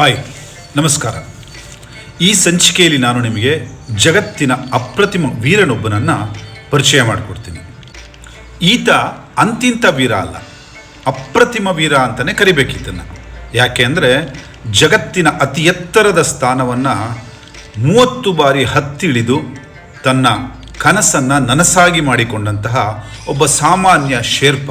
Hi, ನಮಸ್ಕಾರ. ಈ ಸಂಚಿಕೆಯಲ್ಲಿ ನಾನು ನಿಮಗೆ ಜಗತ್ತಿನ ಅಪ್ರತಿಮ ವೀರನೊಬ್ಬನನ್ನು ಪರಿಚಯ ಮಾಡಿಕೊಡ್ತೀನಿ. ಈತ ಅಂತಿಂತ ವೀರ ಅಲ್ಲ, ಅಪ್ರತಿಮ ವೀರ ಅಂತಲೇ ಕರಿಬೇಕಿದ್ದನ್ನು. ಯಾಕೆ ಅಂದರೆ ಜಗತ್ತಿನ ಅತಿ ಎತ್ತರದ ಸ್ಥಾನವನ್ನು ಮೂವತ್ತು ಬಾರಿ ಹತ್ತಿಳಿದು ತನ್ನ ಕನಸನ್ನು ನನಸಾಗಿ ಮಾಡಿಕೊಂಡಂತಹ ಒಬ್ಬ ಸಾಮಾನ್ಯ ಶೇರ್ಪ.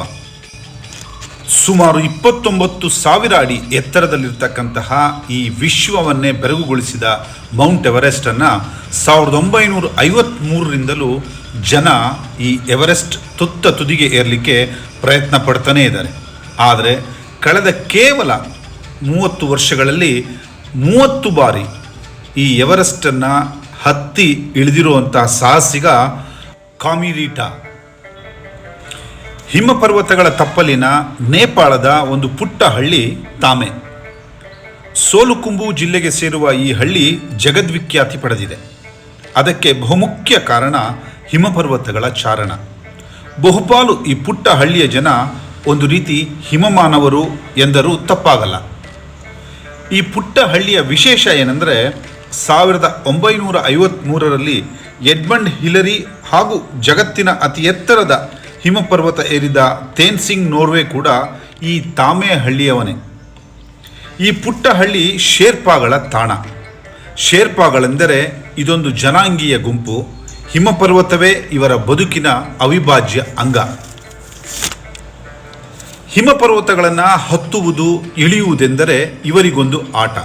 ಸುಮಾರು ಇಪ್ಪತ್ತೊಂಬತ್ತು ಸಾವಿರ ಅಡಿ ಎತ್ತರದಲ್ಲಿರ್ತಕ್ಕಂತಹ ಈ ವಿಶ್ವವನ್ನೇ ಬೆರಗುಗೊಳಿಸಿದ ಮೌಂಟ್ ಎವರೆಸ್ಟನ್ನು ಸಾವಿರದ ಒಂಬೈನೂರ ಐವತ್ತ್ಮೂರರಿಂದಲೂ ಜನ ಈ ಎವರೆಸ್ಟ್ ತುತ್ತ ತುದಿಗೆ ಏರಲಿಕ್ಕೆ ಪ್ರಯತ್ನ ಪಡ್ತಾನೇ ಇದ್ದಾರೆ. ಆದರೆ ಕಳೆದ ಕೇವಲ ಮೂವತ್ತು ವರ್ಷಗಳಲ್ಲಿ ಮೂವತ್ತು ಬಾರಿ ಈ ಎವರೆಸ್ಟನ್ನು ಹತ್ತಿ ಇಳಿದಿರುವಂಥ ಸಾಹಸಿಗ ಕಾಮಿರೀಟಾ ಹಿಮಪರ್ವತಗಳ ತಪ್ಪಲಿನ ನೇಪಾಳದ ಒಂದು ಪುಟ್ಟ ಹಳ್ಳಿ ತಾಮೆ. ಸೋಲುಕುಂಬು ಜಿಲ್ಲೆಗೆ ಸೇರುವ ಈ ಹಳ್ಳಿ ಜಗದ್ವಿಖ್ಯಾತಿ ಪಡೆದಿದೆ. ಅದಕ್ಕೆ ಬಹುಮುಖ್ಯ ಕಾರಣ ಹಿಮಪರ್ವತಗಳ ಚಾರಣ. ಬಹುಪಾಲು ಈ ಪುಟ್ಟ ಹಳ್ಳಿಯ ಜನ ಒಂದು ರೀತಿ ಹಿಮಮಾನವರು ಎಂದರೂ ತಪ್ಪಾಗಲ್ಲ. ಈ ಪುಟ್ಟ ಹಳ್ಳಿಯ ವಿಶೇಷ ಏನೆಂದರೆ ಸಾವಿರದ ಒಂಬೈನೂರ ಐವತ್ತ್ಮೂರರಲ್ಲಿ ಎಡ್ಮಂಡ್ ಹಿಲರಿ ಹಾಗೂ ಜಗತ್ತಿನ ಅತಿ ಎತ್ತರದ ಹಿಮಪರ್ವತ ಏರಿದ ತೇನ್ಸಿಂಗ್ ನೋರ್ವೆ ಕೂಡ ಈ ತಾಮೆ ಹಳ್ಳಿಯವನೇ ಈ ಪುಟ್ಟ ಹಳ್ಳಿ ಶೇರ್ಪಾಗಳ ತಾಣ. ಶೇರ್ಪಾಗಳೆಂದರೆ ಇದೊಂದು ಜನಾಂಗೀಯ ಗುಂಪು, ಹಿಮಪರ್ವತವೇ ಇವರ ಬದುಕಿನ ಅವಿಭಾಜ್ಯ ಅಂಗ. ಹಿಮಪರ್ವತಗಳನ್ನು ಹತ್ತುವುದು, ಇಳಿಯುವುದೆಂದರೆ ಇವರಿಗೊಂದು ಆಟ.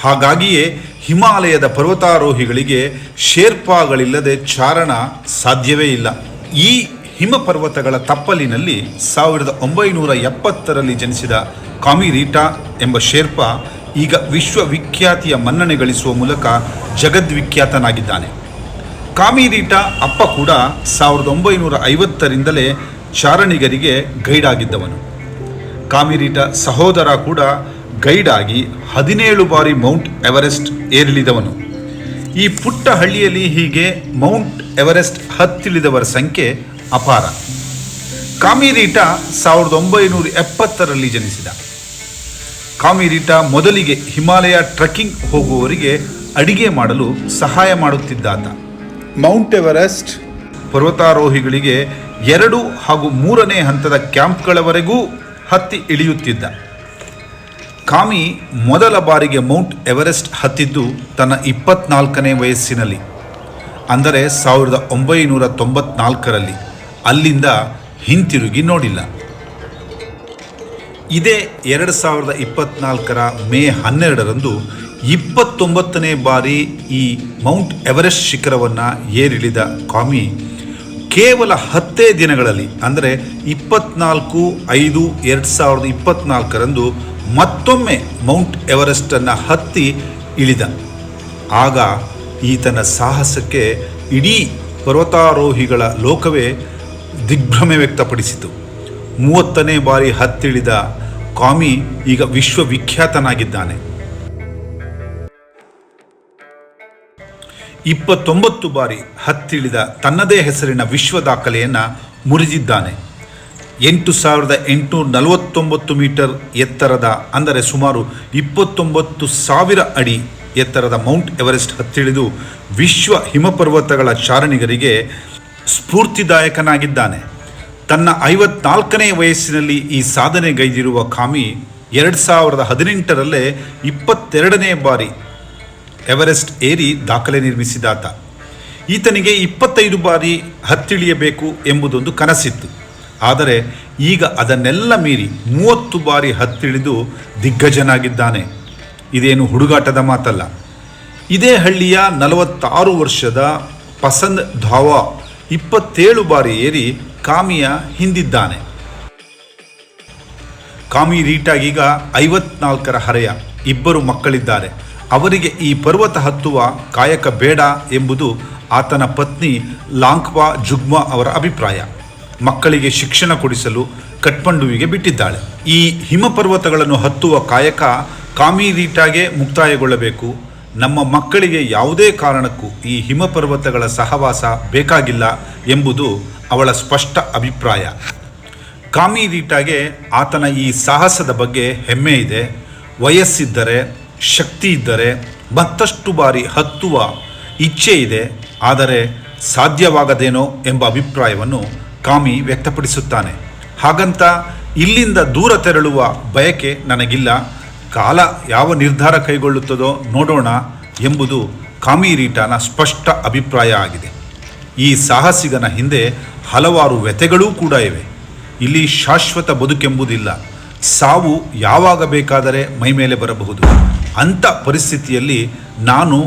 ಹಾಗಾಗಿಯೇ ಹಿಮಾಲಯದ ಪರ್ವತಾರೋಹಿಗಳಿಗೆ ಶೇರ್ಪಾಗಳಿಲ್ಲದೆ ಚಾರಣ ಸಾಧ್ಯವೇ ಇಲ್ಲ. ಈ ಹಿಮಪರ್ವತಗಳ ತಪ್ಪಲಿನಲ್ಲಿ ಸಾವಿರದ ಒಂಬೈನೂರ ಎಪ್ಪತ್ತರಲ್ಲಿ ಜನಿಸಿದ ಕಾಮಿರೀಟಾ ಎಂಬ ಶೇರ್ಪಾ ಈಗ ವಿಶ್ವವಿಖ್ಯಾತಿಯ ಮನ್ನಣೆ ಗಳಿಸುವ ಮೂಲಕ ಜಗದ್ವಿಖ್ಯಾತನಾಗಿದ್ದಾನೆ. ಕಾಮಿರೀಟಾ ಅಪ್ಪ ಕೂಡ ಸಾವಿರದ ಒಂಬೈನೂರ ಐವತ್ತರಿಂದಲೇ ಚಾರಣಿಗರಿಗೆ ಗೈಡ್ ಆಗಿದ್ದವನು. ಕಾಮಿರೀಟಾ ಸಹೋದರ ಕೂಡ ಗೈಡ್ ಆಗಿ ಹದಿನೇಳು ಬಾರಿ ಮೌಂಟ್ ಎವರೆಸ್ಟ್ ಏರಿಳಿದವನು. ಈ ಪುಟ್ಟ ಹಳ್ಳಿಯಲ್ಲಿ ಹೀಗೆ ಮೌಂಟ್ ಎವರೆಸ್ಟ್ ಹತ್ತಿಳಿದವರ ಸಂಖ್ಯೆ ಅಪಾರ. ಕಾಮಿರೀಟಾ ಸಾವಿರದ ಒಂಬೈನೂರ ಎಪ್ಪತ್ತರಲ್ಲಿ ಜನಿಸಿದ. ಕಾಮಿರೀಟಾ ಮೊದಲಿಗೆ ಹಿಮಾಲಯ ಟ್ರೆಕ್ಕಿಂಗ್ ಹೋಗುವವರಿಗೆ ಅಡಿಗೆ ಮಾಡಲು ಸಹಾಯ ಮಾಡುತ್ತಿದ್ದಾತ. ಮೌಂಟ್ ಎವರೆಸ್ಟ್ ಪರ್ವತಾರೋಹಿಗಳಿಗೆ ಎರಡು ಹಾಗೂ ಮೂರನೇ ಹಂತದ ಕ್ಯಾಂಪ್ಗಳವರೆಗೂ ಹತ್ತಿ ಇಳಿಯುತ್ತಿದ್ದ. ಕಾಮಿ ಮೊದಲ ಬಾರಿಗೆ ಮೌಂಟ್ ಎವರೆಸ್ಟ್ ಹತ್ತಿದ್ದು ತನ್ನ ಇಪ್ಪತ್ನಾಲ್ಕನೇ ವಯಸ್ಸಿನಲ್ಲಿ, ಅಂದರೆ ಸಾವಿರದ ಒಂಬೈನೂರ ತೊಂಬತ್ನಾಲ್ಕರಲ್ಲಿ. ಅಲ್ಲಿಂದ ಹಿಂತಿರುಗಿ ನೋಡಿಲ್ಲ. ಇದೇ ಎರಡು ಸಾವಿರದ ಇಪ್ಪತ್ನಾಲ್ಕರ ಮೇ ಹನ್ನೆರಡರಂದು ಇಪ್ಪತ್ತೊಂಬತ್ತನೇ ಬಾರಿ ಈ ಮೌಂಟ್ ಎವರೆಸ್ಟ್ ಶಿಖರವನ್ನು ಏರಿಳಿದ ಕಾಮಿ ಕೇವಲ ಹತ್ತೇ ದಿನಗಳಲ್ಲಿ, ಅಂದರೆ ಇಪ್ಪತ್ನಾಲ್ಕು ಐದು ಎರಡು ಸಾವಿರದ ಇಪ್ಪತ್ನಾಲ್ಕರಂದು ಮತ್ತೊಮ್ಮೆ ಮೌಂಟ್ ಎವರೆಸ್ಟನ್ನು ಹತ್ತಿ ಇಳಿದ. ಆಗ ಈತನ ಸಾಹಸಕ್ಕೆ ಇಡೀ ಪರ್ವತಾರೋಹಿಗಳ ಲೋಕವೇ ದಿಗ್ಭ್ರಮೆ ವ್ಯಕ್ತಪಡಿಸಿತು. ಮೂವತ್ತನೇ ಬಾರಿ ಹತ್ತಿಳಿದ ಕಾಮಿ ಈಗ ವಿಶ್ವವಿಖ್ಯಾತನಾಗಿದ್ದಾನೆ. ಇಪ್ಪತ್ತೊಂಬತ್ತು ಬಾರಿ ಹತ್ತಿಳಿದ ತನ್ನದೇ ಹೆಸರಿನ ವಿಶ್ವ ದಾಖಲೆಯನ್ನು ಮುರಿದಿದ್ದಾನೆ. ಎಂಟು ಸಾವಿರದ ಎಂಟುನೂರ ನಲವತ್ತೊಂಬತ್ತು ಮೀಟರ್ ಎತ್ತರದ, ಅಂದರೆ ಸುಮಾರು ಇಪ್ಪತ್ತೊಂಬತ್ತು ಸಾವಿರ ಅಡಿ ಎತ್ತರದ ಮೌಂಟ್ ಎವರೆಸ್ಟ್ ಹತ್ತಿಳಿದು ವಿಶ್ವ ಹಿಮಪರ್ವತಗಳ ಚಾರಣಿಗರಿಗೆ ಸ್ಫೂರ್ತಿದಾಯಕನಾಗಿದ್ದಾನೆ. ತನ್ನ ಐವತ್ನಾಲ್ಕನೇ ವಯಸ್ಸಿನಲ್ಲಿ ಈ ಸಾಧನೆಗೈದಿರುವ ಕಾಮಿ ಎರಡು ಸಾವಿರದ ಹದಿನೆಂಟರಲ್ಲೇ ಇಪ್ಪತ್ತೆರಡನೇ ಬಾರಿ ಎವರೆಸ್ಟ್ ಏರಿ ದಾಖಲೆ ನಿರ್ಮಿಸಿದಾತ. ಈತನಿಗೆ ಇಪ್ಪತ್ತೈದು ಬಾರಿ ಹತ್ತಿಳಿಯಬೇಕು ಎಂಬುದೊಂದು ಕನಸಿತ್ತು. ಆದರೆ ಈಗ ಅದನ್ನೆಲ್ಲ ಮೀರಿ ಮೂವತ್ತು ಬಾರಿ ಹತ್ತಿಳಿದು ದಿಗ್ಗಜನಾಗಿದ್ದಾನೆ. ಇದೇನು ಹುಡುಗಾಟದ ಮಾತಲ್ಲ. ಇದೇ ಹಳ್ಳಿಯ ನಲವತ್ತಾರು ವರ್ಷದ ಪಸಂದ್ ಧಾವಾ ಇಪ್ಪತ್ತೇಳು ಬಾರಿ ಏರಿ ಕಾಮಿಯ ಹಿಂದಿದ್ದಾನೆ. ಕಾಮಿ ರೀಟಾಗೀಗ ಐವತ್ನಾಲ್ಕರ ಹರೆಯ ಇಬ್ಬರು ಮಕ್ಕಳಿದ್ದಾರೆ. ಅವರಿಗೆ ಈ ಪರ್ವತ ಹತ್ತುವ ಕಾಯಕ ಬೇಡ ಎಂಬುದು ಆತನ ಪತ್ನಿ ಲಾಂಕ್ವಾ ಜುಗ್ಮಾ ಅವರ ಅಭಿಪ್ರಾಯ. ಮಕ್ಕಳಿಗೆ ಶಿಕ್ಷಣ ಕೊಡಿಸಲು ಕಟ್ಮಂಡುವಿಗೆ ಬಿಟ್ಟಿದ್ದಾಳೆ. ಈ ಹಿಮಪರ್ವತಗಳನ್ನು ಹತ್ತುವ ಕಾಯಕ ಕಾಮಿ ರೀಟಾಗೆ ಮುಕ್ತಾಯಗೊಳ್ಳಬೇಕು. ನಮ್ಮ ಮಕ್ಕಳಿಗೆ ಯಾವುದೇ ಕಾರಣಕ್ಕೂ ಈ ಹಿಮಪರ್ವತಗಳ ಸಹವಾಸ ಬೇಕಾಗಿಲ್ಲ ಎಂಬುದು ಅವಳ ಸ್ಪಷ್ಟ ಅಭಿಪ್ರಾಯ. ಕಾಮಿ ರೀಟಾಗೆ ಆತನ ಈ ಸಾಹಸದ ಬಗ್ಗೆ ಹೆಮ್ಮೆ ಇದೆ. ವಯಸ್ಸಿದ್ದರೆ, ಶಕ್ತಿ ಇದ್ದರೆ, ಮತ್ತಷ್ಟು ಬಾರಿ ಹತ್ತುವ ಇಚ್ಛೆ ಇದೆ. ಆದರೆ ಸಾಧ್ಯವಾಗದೇನೋ ಎಂಬ ಅಭಿಪ್ರಾಯವನ್ನು ಕಾಮಿ ವ್ಯಕ್ತಪಡಿಸುತ್ತಾನೆ. ಹಾಗಂತ ಇಲ್ಲಿಂದ ದೂರ ತೆರಳುವ ಬಯಕೆ ನನಗಿಲ್ಲ. ಕಾಲ ಯಾವ ನಿರ್ಧಾರ ಕೈಗೊಳ್ಳುತ್ತದೋ ನೋಡೋಣ ಎಂಬುದು ಕಾಮಿ ರೀಟಾನ ಸ್ಪಷ್ಟ ಅಭಿಪ್ರಾಯ ಆಗಿದೆ. ಈ ಸಾಹಸಿಗನ ಹಿಂದೆ ಹಲವಾರು ವ್ಯಥೆಗಳೂ ಕೂಡ ಇವೆ. ಇಲ್ಲಿ ಶಾಶ್ವತ ಬದುಕೆಂಬುದಿಲ್ಲ. ಸಾವು ಯಾವಾಗ ಬೇಕಾದರೆ ಮೈಮೇಲೆ ಬರಬಹುದು. ಅಂಥ ಪರಿಸ್ಥಿತಿಯಲ್ಲಿ ನಾನು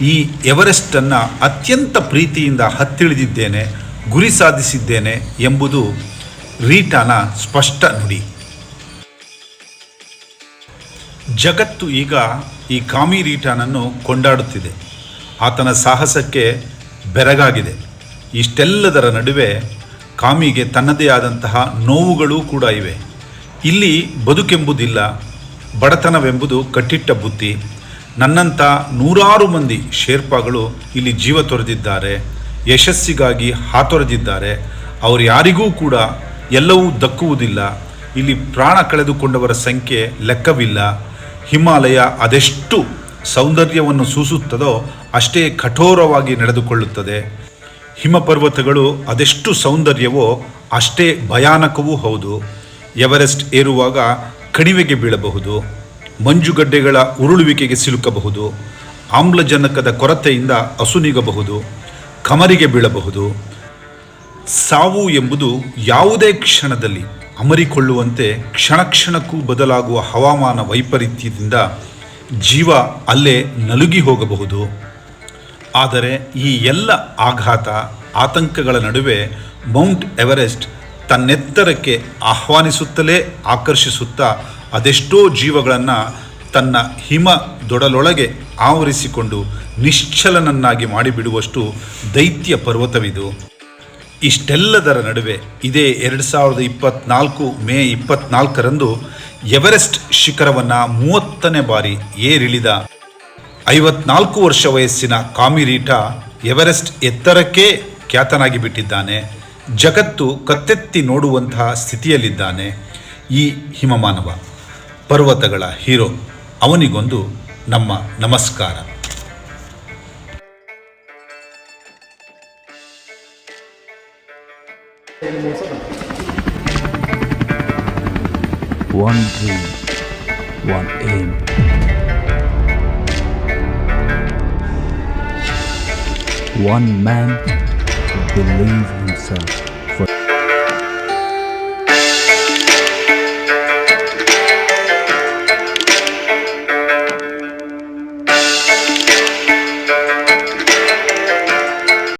ಈ ಎವರೆಸ್ಟನ್ನು ಅತ್ಯಂತ ಪ್ರೀತಿಯಿಂದ ಹತ್ತಿಳಿದಿದ್ದೇನೆ, ಗುರಿ ಸಾಧಿಸಿದ್ದೇನೆ ಎಂಬುದು ರೀಟಾನ ಸ್ಪಷ್ಟ ನುಡಿ. ಜಗತ್ತು ಈಗ ಈ ಕಾಮಿ ರೀಟಾನನ್ನು ಕೊಂಡಾಡುತ್ತಿದೆ. ಆತನ ಸಾಹಸಕ್ಕೆ ಬೆರಗಾಗಿದೆ. ಇಷ್ಟೆಲ್ಲದರ ನಡುವೆ ಕಾಮಿಗೆ ತನ್ನದೇ ಆದಂತಹ ನೋವುಗಳೂ ಕೂಡ ಇವೆ. ಇಲ್ಲಿ ಬದುಕೆಂಬುದಿಲ್ಲ, ಬಡತನವೆಂಬುದು ಕಟ್ಟಿಟ್ಟ ಬುತ್ತಿ ನನ್ನಂಥ ನೂರಾರು ಮಂದಿ ಶೇರ್ಪಾಗಳು ಇಲ್ಲಿ ಜೀವ ತೊರೆದಿದ್ದಾರೆ, ಯಶಸ್ಸಿಗಾಗಿ ಹಾತೊರೆದಿದ್ದಾರೆ. ಅವರು ಯಾರಿಗೂ ಕೂಡ ಎಲ್ಲವೂ ದಕ್ಕುವುದಿಲ್ಲ. ಇಲ್ಲಿ ಪ್ರಾಣ ಕಳೆದುಕೊಂಡವರ ಸಂಖ್ಯೆ ಲೆಕ್ಕವಿಲ್ಲ. ಹಿಮಾಲಯ ಅದೆಷ್ಟು ಸೌಂದರ್ಯವನ್ನು ಸೂಸುತ್ತದೋ ಅಷ್ಟೇ ಕಠೋರವಾಗಿ ನಡೆದುಕೊಳ್ಳುತ್ತದೆ. ಹಿಮಪರ್ವತಗಳು ಅದೆಷ್ಟು ಸೌಂದರ್ಯವೋ ಅಷ್ಟೇ ಭಯಾನಕವೂ ಹೌದು. ಎವರೆಸ್ಟ್ ಏರುವಾಗ ಕಣಿವೆಗೆ ಬೀಳಬಹುದು. ಮಂಜುಗಡ್ಡೆಗಳ ಉರುಳುವಿಕೆಗೆ ಸಿಲುಕಬಹುದು. ಆಮ್ಲಜನಕದ ಕೊರತೆಯಿಂದ ಅಸುನೀಗಬಹುದು. ಕಮರಿಗೆ ಬೀಳಬಹುದು. ಸಾವು ಎಂಬುದು ಯಾವುದೇ ಕ್ಷಣದಲ್ಲಿ ಅಮರಿಕೊಳ್ಳುವಂತೆ ಕ್ಷಣ ಕ್ಷಣಕ್ಕೂ ಬದಲಾಗುವ ಹವಾಮಾನ ವೈಪರೀತ್ಯದಿಂದ ಜೀವ ಅಲ್ಲೇ ನಲುಗಿ ಹೋಗಬಹುದು. ಆದರೆ ಈ ಎಲ್ಲ ಆಘಾತ, ಆತಂಕಗಳ ನಡುವೆ ಮೌಂಟ್ ಎವರೆಸ್ಟ್ ತನ್ನೆತ್ತರಕ್ಕೆ ಆಹ್ವಾನಿಸುತ್ತಲೇ ಆಕರ್ಷಿಸುತ್ತಾ ಅದೆಷ್ಟೋ ಜೀವಗಳನ್ನು ತನ್ನ ಹಿಮ ದೊಡಲೊಳಗೆ ಆವರಿಸಿಕೊಂಡು ನಿಶ್ಚಲನನ್ನಾಗಿ ಮಾಡಿಬಿಡುವಷ್ಟು ದೈತ್ಯ ಪರ್ವತವಿದು. ಇಷ್ಟೆಲ್ಲದರ ನಡುವೆ ಇದೇ ಎರಡು ಸಾವಿರದ ಇಪ್ಪತ್ನಾಲ್ಕು ಮೇ ಇಪ್ಪತ್ನಾಲ್ಕರಂದು ಎವರೆಸ್ಟ್ ಶಿಖರವನ್ನು ಮೂವತ್ತನೇ ಬಾರಿ ಏರಿಳಿದ ಐವತ್ನಾಲ್ಕು ವರ್ಷ ವಯಸ್ಸಿನ ಕಾಮಿರೀಟ ಎವರೆಸ್ಟ್ ಎತ್ತರಕ್ಕೆ ಖ್ಯಾತನಾಗಿ ಬಿಟ್ಟಿದ್ದಾನೆ ಜಗತ್ತು ಕತ್ತೆತ್ತಿ ನೋಡುವಂತಹ ಸ್ಥಿತಿಯಲ್ಲಿದ್ದಾನೆ ಈ ಹಿಮಮಾನವ. ಪರ್ವತಗಳ ಹೀರೋ. ಅವನಿಗೊಂದು ನಮ್ಮ ನಮಸ್ಕಾರ. One dream, one aim. One man to believe himself.